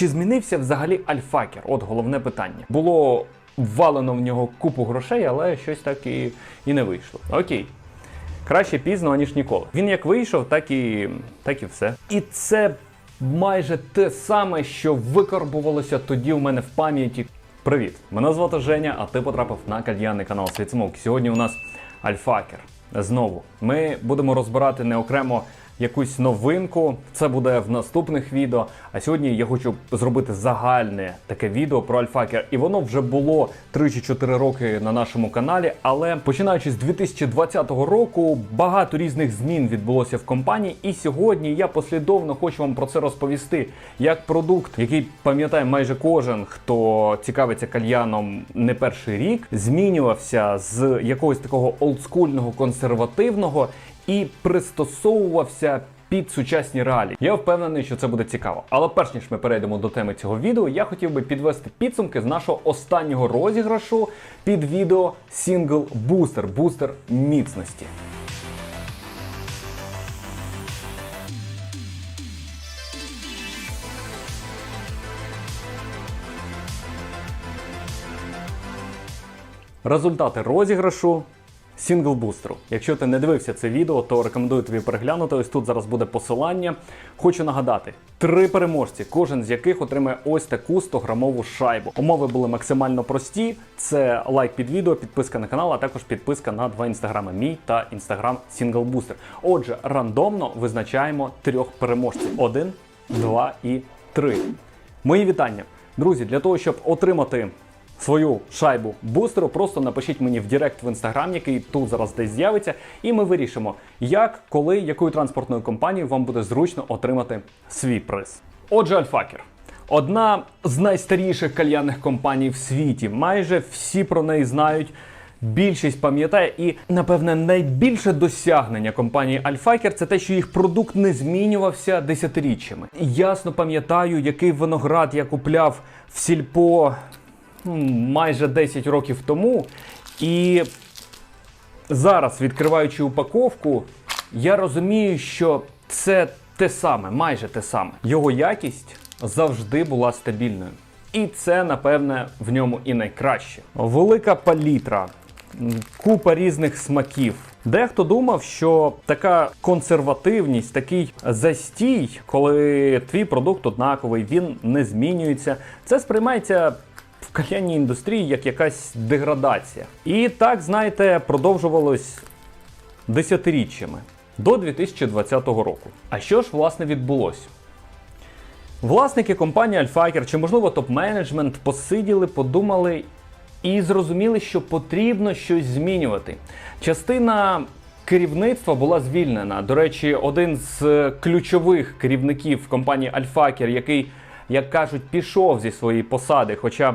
Чи змінився взагалі альфакер? От головне питання. Було ввалено в нього купу грошей, але щось так і, і не вийшло. Окей. Краще пізно, аніж ніколи. Він як вийшов, так і, так і все. І це майже те саме, що викарбувалося тоді у мене в пам'яті. Привіт! Мене звати Женя, а ти потрапив на кальянний канал Свіцмок. Сьогодні у нас Альфакер. Знову ми будемо розбирати не окремо якусь новинку. Це буде в наступних відео. А сьогодні я хочу зробити загальне таке відео про Альфакер. І воно вже було 3 чи 4 роки на нашому каналі. Але починаючи з 2020 року, багато різних змін відбулося в компанії. І сьогодні я послідовно хочу вам про це розповісти. Як продукт, який пам'ятає майже кожен, хто цікавиться кальяном не перший рік, змінювався з якогось такого олдскульного консервативного і пристосовувався під сучасні реалії. Я впевнений, що це буде цікаво. Але перш ніж ми перейдемо до теми цього відео, я хотів би підвести підсумки з нашого останнього розіграшу під відео Single Booster, бустер міцності. Результати розіграшу Сінгл бустеру. Якщо ти не дивився це відео, то рекомендую тобі переглянути. Ось тут зараз буде посилання. Хочу нагадати: три переможці, кожен з яких отримає ось таку 100-грамову шайбу. Умови були максимально прості: це лайк під відео, підписка на канал, а також підписка на два інстаграми: мій та інстаграм Сінгл Бустер. Отже, рандомно визначаємо трьох переможців: один, два і три. Мої вітання, друзі, для того, щоб отримати свою шайбу бустеру, просто напишіть мені в Директ в інстаграм, який тут зараз десь з'явиться, і ми вирішимо, як, коли, якою транспортною компанією вам буде зручно отримати свій приз. Отже, Альфакер. Одна з найстаріших кальянних компаній в світі. Майже всі про неї знають. Більшість пам'ятає, і напевне найбільше досягнення компанії Альфакер це те, що їх продукт не змінювався десятиріччями. Ясно пам'ятаю, який виноград я купляв в сільпо майже 10 років тому. І зараз, відкриваючи упаковку, я розумію, що це те саме, майже те саме. Його якість завжди була стабільною. І це, напевне, в ньому і найкраще. Велика палітра, купа різних смаків. Дехто думав, що така консервативність, такий застій, коли твій продукт однаковий, він не змінюється, це сприймається в кальянній індустрії як якась деградація. І так, знаєте, продовжувалось десятиріччями до 2020 року. А що ж власне відбулося? Власники компанії Альфакер чи, можливо, топ-менеджмент посиділи, подумали і зрозуміли, що потрібно щось змінювати. Частина керівництва була звільнена. До речі, один з ключових керівників компанії Альфакер, який, як кажуть, пішов зі своєї посади. Хоча, е,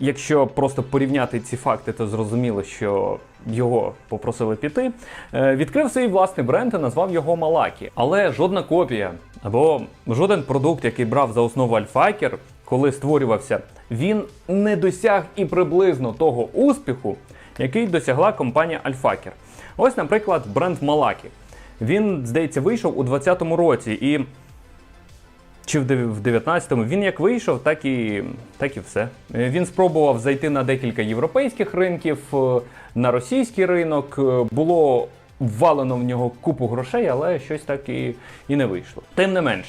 якщо просто порівняти ці факти, то зрозуміло, що його попросили піти. Е, Відкрив свій власний бренд і назвав його Малакі. Але жодна копія або жоден продукт, який брав за основу Альфакер, коли створювався, він не досяг і приблизно того успіху, який досягла компанія Альфакер. Ось, наприклад, бренд Малакі. Він, здається, вийшов у 2020 році і. Чи в дев- 19-му він як вийшов, так і, так і все. Е, Він спробував зайти на декілька європейських ринків, е, на російський ринок. Е, Було ввалено в нього купу грошей, але щось так і, і не вийшло. Тим не менш,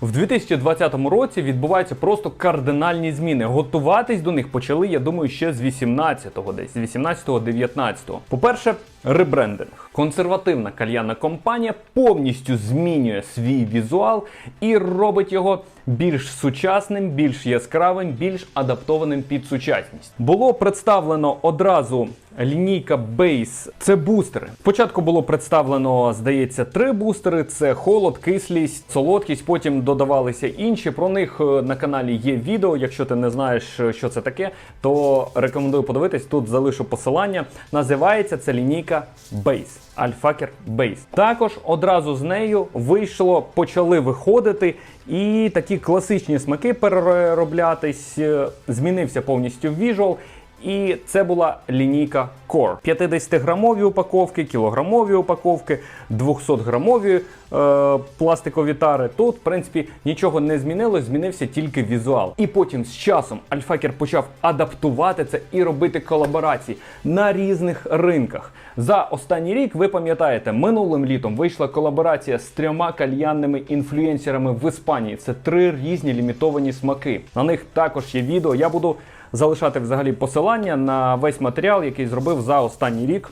в 2020 році відбуваються просто кардинальні зміни. Готуватись до них почали, я думаю, ще з 18-го десь, з 18-го-19-го. По-перше, ребрендинг. Консервативна кальянна компанія повністю змінює свій візуал і робить його більш сучасним, більш яскравим, більш адаптованим під сучасність. Було представлено одразу лінійка Base. Це бустери. Спочатку було представлено, здається, три бустери: це холод, кислість, солодкість. Потім додавалися інші. Про них е, на каналі є відео. Якщо ти не знаєш, е, що це таке, то рекомендую подивитись. Тут залишу посилання. Називається це лінійка Base. Альфакер Base. Також одразу з нею вийшло, почали виходити і такі класичні смаки перероблятись. е, Змінився повністю віжуал. І це була лінійка Core. 50-грамові упаковки, кілограмові упаковки, 200-грамові е, пластикові тари. Тут, в принципі, нічого не змінилось, змінився тільки візуал. І потім з часом Альфакер почав адаптувати це і робити колаборації на різних ринках. За останній рік, ви пам'ятаєте, минулим літом вийшла колаборація з трьома кальянними інфлюенсерами в Іспанії. Це три різні лімітовані смаки. На них також є відео. Я буду залишати взагалі посилання на весь матеріал, який зробив за останній рік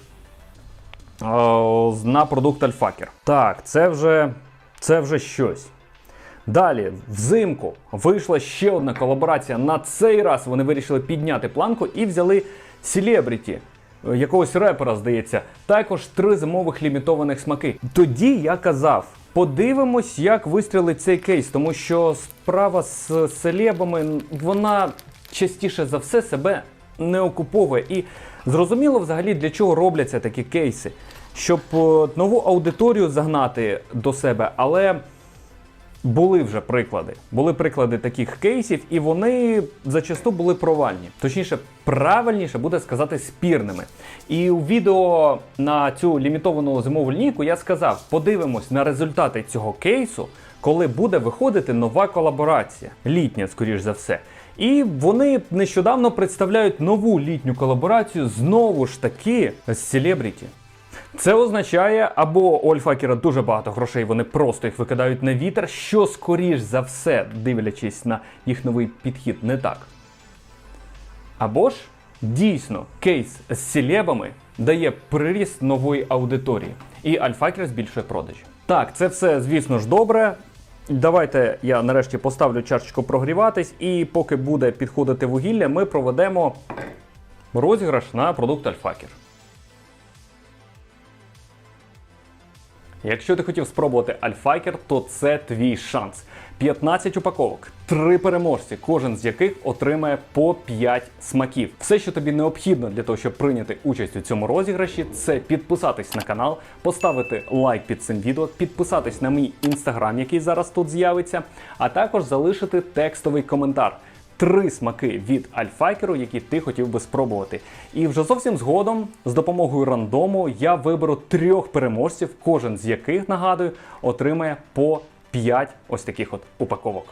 е, на продукт Альфакер. Так, це вже, це вже щось. Далі, взимку вийшла ще одна колаборація. На цей раз вони вирішили підняти планку і взяли селебріті. е, Якогось репера, здається, також три зимових лімітованих смаки. Тоді я казав: подивимось, як вистрілить цей кейс, тому що справа з селебами вона частіше за все себе не окуповує. І зрозуміло взагалі для чого робляться такі кейси, щоб е, нову аудиторію загнати до себе, але. Були вже приклади. Були приклади таких кейсів, і вони зачасту були провальні. Точніше, правильніше буде сказати спірними. І у відео на цю лімітовану зимову лінійку я сказав: подивимось на результати цього кейсу, коли буде виходити нова колаборація, літня, скоріш за все. І вони нещодавно представляють нову літню колаборацію знову ж таки з селебріті. Це означає, або у Альфакера дуже багато грошей, вони просто їх викидають на вітер, що скоріш за все, дивлячись на їх новий підхід, не так. Або ж дійсно кейс з селебами дає приріст нової аудиторії, і Альфакер збільшує продажі. Так, це все, звісно ж, добре. Давайте я нарешті поставлю чашечку прогріватись, і поки буде підходити вугілля, ми проведемо розіграш на продукт Альфакер. Якщо ти хотів спробувати Альфакер, то це твій шанс. 15 упаковок, 3 переможці, кожен з яких отримає по 5 смаків. Все, що тобі необхідно для того, щоб прийняти участь у цьому розіграші, це підписатись на канал, поставити лайк під цим відео, підписатись на мій інстаграм, який зараз тут з'явиться, а також залишити текстовий коментар. Три смаки від альфакеру, які ти хотів би спробувати. І вже зовсім згодом, з допомогою рандому, я виберу трьох переможців, кожен з яких, нагадую, отримає по 5 ось таких от упаковок.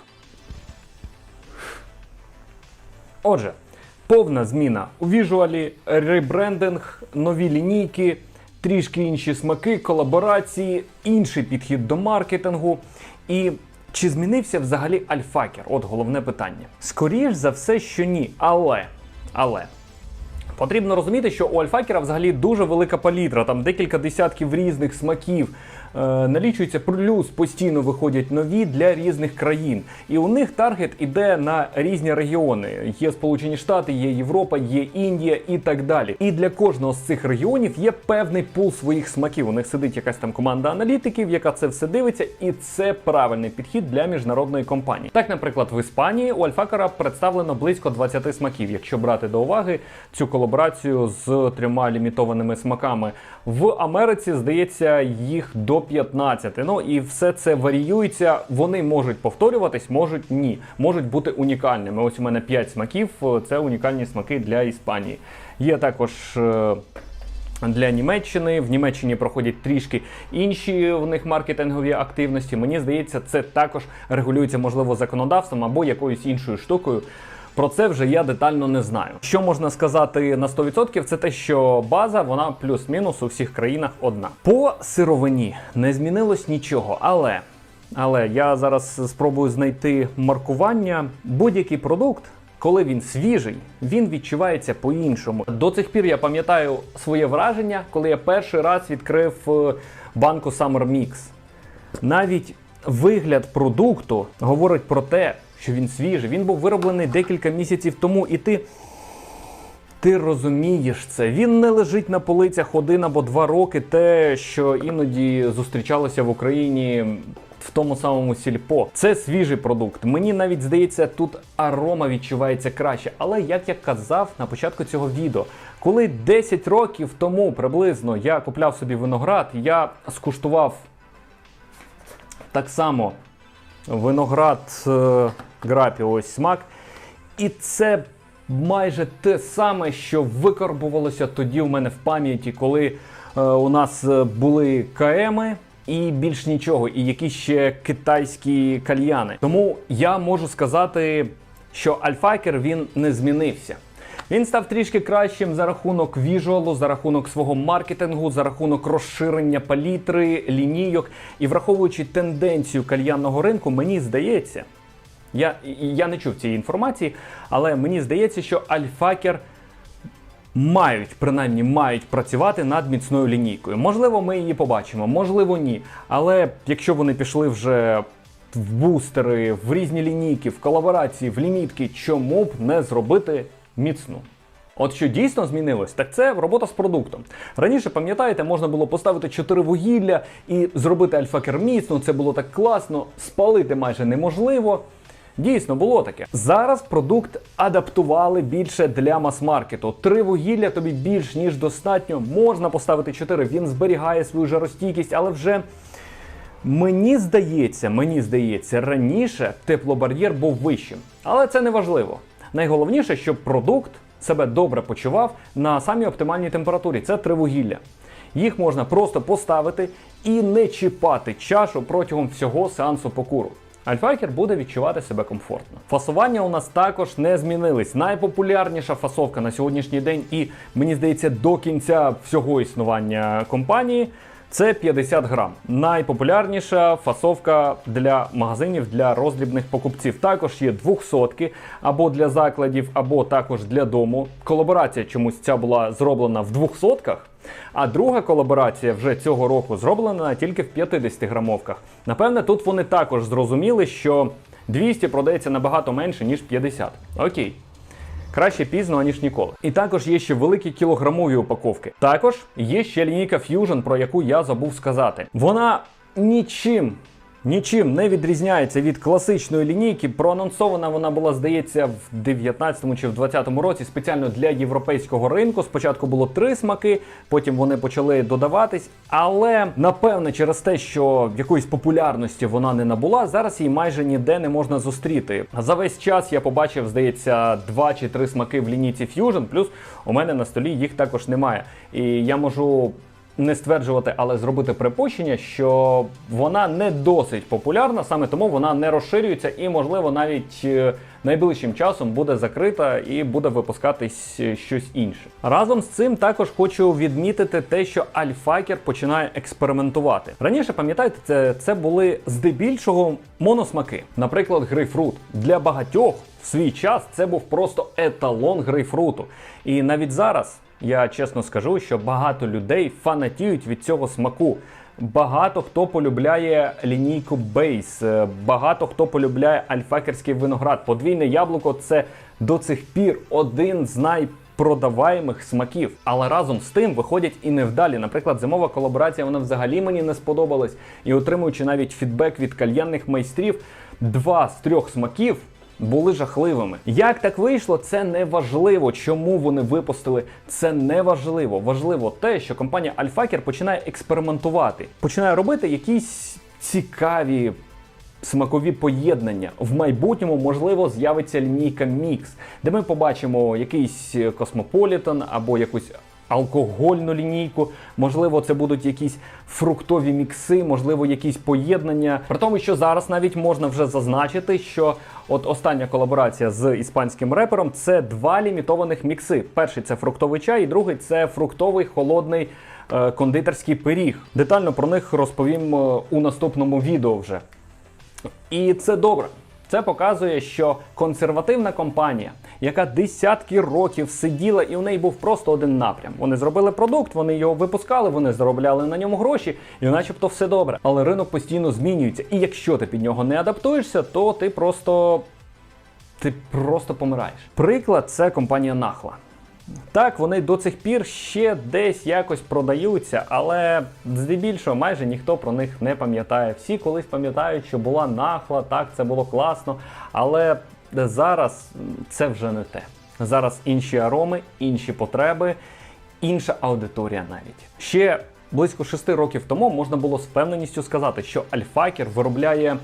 Отже, повна зміна у віжуалі, ребрендинг, нові лінійки, трішки інші смаки, колаборації, інший підхід до маркетингу. І чи змінився взагалі альфакер? От головне питання. Скоріш за все, що ні. Але, але. Потрібно розуміти, що у Альфакера взагалі дуже велика палітра, там декілька десятків різних смаків. Е, налічується плюс постійно виходять нові для різних країн. І у них таргет іде на різні регіони. Є Сполучені Штати, є Європа, є Індія і так далі. І для кожного з цих регіонів є певний пул своїх смаків. У них сидить якась там команда аналітиків, яка це все дивиться, і це правильний підхід для міжнародної компанії. Так, наприклад, в Іспанії у Альфакера представлено близько 20 смаків, якщо брати до уваги цю колаборацію з трьома лімітованими смаками. В Америці здається їх до 15. Ну і все це варіюється. Вони можуть повторюватись, можуть ні, можуть бути унікальними. Ось у мене 5 смаків. Це унікальні смаки для Іспанії. Є також. е, для Німеччини в Німеччині проходять трішки інші в них маркетингові активності. Мені здається, це також регулюється можливо законодавством або якоюсь іншою штукою. Про це вже я детально не знаю. Що можна сказати на 100%, це те, що база вона плюс-мінус у всіх країнах одна. По сировині не змінилось нічого, але. Але я зараз спробую знайти маркування. Будь-який продукт, коли він свіжий, він відчувається по-іншому. До цих пір я пам'ятаю своє враження, коли я перший раз відкрив е, банку Summer Mix. Навіть вигляд продукту говорить про те, що він свіжий. Він був вироблений декілька місяців тому, і ти. Ти розумієш це. Він не лежить на полицях один або два роки. Те, що іноді зустрічалося в Україні в тому самому сільпо. Це свіжий продукт. Мені навіть здається, тут арома відчувається краще. Але як я казав на початку цього відео, коли 10 років тому приблизно я купляв собі виноград, я скуштував так само виноград е, грапі, ось смак. І це майже те саме, що викарбувалося тоді в мене в пам'яті, коли е, у нас е, були КМи. І більш нічого, і якісь ще китайські кальяни. Тому я можу сказати, що Альфакер він не змінився. Він став трішки кращим за рахунок віжуалу, за рахунок свого маркетингу, за рахунок розширення палітри, лінійок. І враховуючи тенденцію кальянного ринку, мені здається, я, я не чув цієї інформації, але мені здається, що Альфакер мають, принаймні мають працювати над міцною лінійкою. Можливо, ми її побачимо, можливо, ні. Але якщо вони пішли вже в бустери, в різні лінійки, в колаборації, в лімітки, чому б не зробити міцну? От що дійсно змінилось, так це робота з продуктом. Раніше, пам'ятаєте, можна було поставити 4 вугілля і зробити альфакер міцно. Це було так класно, спалити майже неможливо. Дійсно, було таке. Зараз продукт адаптували більше для мас-маркету. Три вугілля тобі більш ніж достатньо. Можна поставити 4, він зберігає свою жаростійкість, але вже мені здається, мені здається, раніше теплобар'єр був вищим. Але це не важливо. Найголовніше, щоб продукт себе добре почував на самій оптимальній температурі. Це три вугілля. Їх можна просто поставити і не чіпати чашу протягом всього сеансу покуру. Альфакер буде відчувати себе комфортно. Фасування у нас також не змінились. Найпопулярніша фасовка на сьогоднішній день, і мені здається, до кінця всього існування компанії це 50 грам. Найпопулярніша фасовка для магазинів для роздрібних покупців. Також є 200 або для закладів, або також для дому. Колаборація чомусь ця була зроблена в 200 а друга колаборація вже цього року зроблена тільки в 50 грамовках. Напевне, тут вони також зрозуміли, що 200 продається набагато менше, ніж 50. Окей. Краще пізно, аніж ніколи. І також є ще великі кілограмові упаковки. Також є ще лінійка Fusion, про яку я забув сказати. Вона нічим. Нічим не відрізняється від класичної лінійки. Проанонсована вона була, здається, в 19-му чи в 20-му році спеціально для європейського ринку. Спочатку було три смаки, потім вони почали додаватись. Але напевне, через те, що якоїсь популярності вона не набула, зараз її майже ніде не можна зустріти. За весь час я побачив, здається, два чи три смаки в лінійці Fusion, плюс у мене на столі їх також немає. І я можу не стверджувати, але зробити припущення, що вона не досить популярна, саме тому вона не розширюється і, можливо, навіть е, найближчим часом буде закрита і буде випускатись е, щось інше. Разом з цим також хочу відмітити те, що Альфакер починає експериментувати. Раніше, пам'ятаєте, це, це були здебільшого моносмаки, наприклад, грейпфрут. Для багатьох в свій час це був просто еталон грейпфруту. І навіть зараз. Я чесно скажу, що багато людей фанатіють від цього смаку. Багато хто полюбляє лінійку Бейс, е, багато хто полюбляє альфакерський виноград. Подвійне яблуко це до цих пір один з найпродаваємих смаків. Але разом з тим виходять і невдалі. Наприклад, зимова колаборація вона взагалі мені не сподобалась. І отримуючи навіть фідбек від кальянних майстрів, два з трьох смаків були жахливими. Як так вийшло, це не важливо. Чому вони випустили? Це не важливо. Важливо те, що компанія Альфакер починає експериментувати, починає робити якісь цікаві. Смакові поєднання в майбутньому можливо з'явиться лінійка Мікс, де ми побачимо якийсь космополітен або якусь алкогольну лінійку. Можливо, це будуть якісь фруктові мікси, можливо, якісь поєднання. При тому, що зараз навіть можна вже зазначити, що от остання колаборація з іспанським репером це два лімітованих мікси. Перший це фруктовий чай, і другий це фруктовий холодний. е, Кондитерський пиріг. Детально про них розповім е, у наступному відео вже. І це добре. Це показує, що консервативна компанія, яка десятки років сиділа, і у неї був просто один напрям. Вони зробили продукт, вони його випускали, вони заробляли на ньому гроші, і начебто все добре. Але ринок постійно змінюється. І якщо ти під нього не адаптуєшся, то ти просто ти просто помираєш. Приклад це компанія Нахла. Так, вони до цих пір ще десь якось продаються, але здебільшого майже ніхто про них не пам'ятає. Всі колись пам'ятають, що була нахла, так, це було класно, але зараз це вже не те. Зараз інші ароми, інші потреби, інша аудиторія навіть. Ще близько шести років тому можна було з впевненістю сказати, що Альфакер виробляє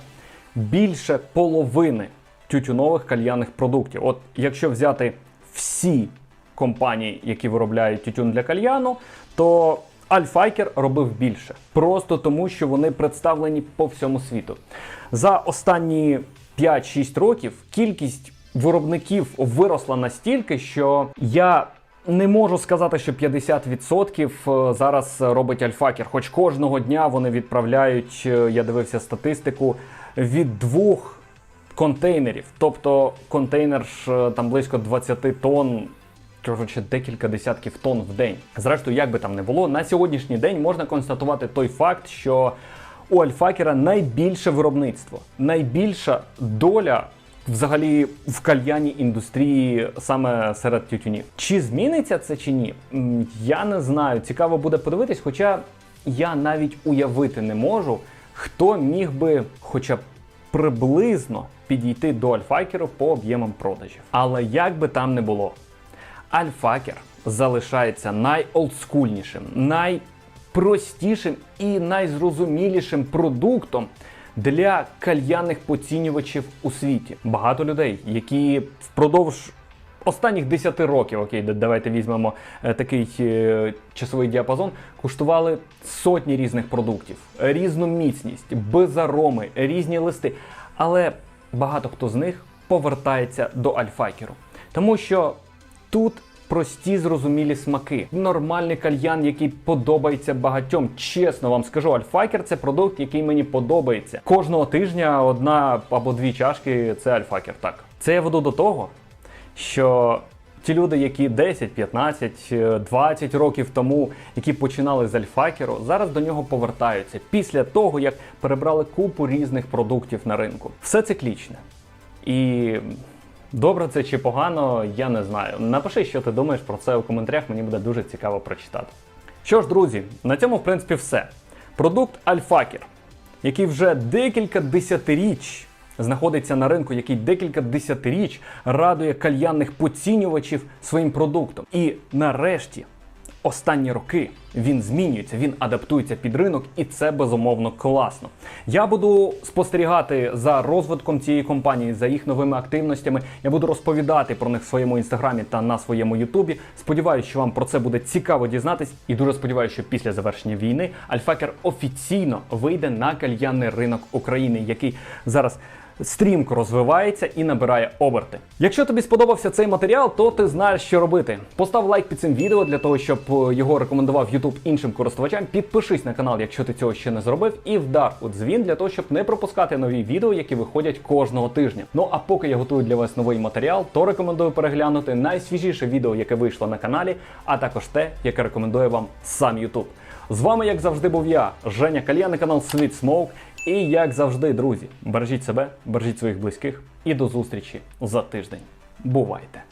більше половини тютюнових кальянних продуктів. От якщо взяти всі компанії, які виробляють тютюн для кальяну, то Альфайкер робив більше. Просто тому, що вони представлені по всьому світу. За останні 5-6 років кількість виробників виросла настільки, що я не можу сказати, що 50% зараз робить Альфакер. Хоч кожного дня вони відправляють, е, я дивився статистику, від двох контейнерів. Тобто контейнер ж е, там близько 20 тонн. Коротше, декілька десятків тонн в день. Зрештою, як би там не було, на сьогоднішній день можна констатувати той факт, що у Альфакера найбільше виробництво, найбільша доля взагалі в кальяній індустрії саме серед тютюнів. Чи зміниться це чи ні? Я не знаю. Цікаво буде подивитись, хоча я навіть уявити не можу, хто міг би хоча б приблизно підійти до Альфакеру по об'ємам продажів. Але як би там не було, Альфакер залишається найолдскульнішим, найпростішим і найзрозумілішим продуктом для кальянних поцінювачів у світі. Багато людей, які впродовж останніх 10 років, окей, давайте візьмемо е, такий е, часовий діапазон, куштували сотні різних продуктів, різну міцність, без ароми, різні листи. Але багато хто з них повертається до альфакеру. Тому що тут прості зрозумілі смаки. Нормальний кальян, який подобається багатьом. Чесно вам скажу, альфакер це продукт, який мені подобається. Кожного тижня одна або дві чашки це альфакер. Так. Це я веду до того, що ті люди, які 10, 15, е, 20 років тому, які починали з альфакеру, зараз до нього повертаються після того, як перебрали купу різних продуктів на ринку. Все циклічне. І добре це чи погано, я не знаю. Напиши, що ти думаєш про це у коментарях, мені буде дуже цікаво прочитати. Що ж, друзі, на цьому в принципі все. Продукт Альфакер, який вже декілька десятиріч знаходиться на ринку, який декілька десятиріч радує кальянних поцінювачів своїм продуктом. І нарешті останні роки він змінюється, він адаптується під ринок, і це безумовно класно. Я буду спостерігати за розвитком цієї компанії, за їх новими активностями. Я буду розповідати про них в своєму інстаграмі та на своєму Ютубі. Сподіваюся, що вам про це буде цікаво дізнатись, і дуже сподіваюся, що після завершення війни Альфакер офіційно вийде на кальянний ринок України, який зараз стрімко розвивається і набирає оберти. Якщо тобі сподобався цей матеріал, то ти знаєш, що робити. Постав лайк під цим відео для того, щоб е, його рекомендував YouTube іншим користувачам. Підпишись на канал, якщо ти цього ще не зробив, і вдар у дзвін для того, щоб не пропускати нові відео, які виходять кожного тижня. Ну а поки я готую для вас новий матеріал, то рекомендую переглянути найсвіжіше відео, яке вийшло на каналі, а також те, яке рекомендує вам сам YouTube. З вами, як завжди, був я, Женя Кальяни, канал Sweet Smoke. І як завжди, друзі, бережіть себе, бережіть своїх близьких і до зустрічі за тиждень. Бувайте!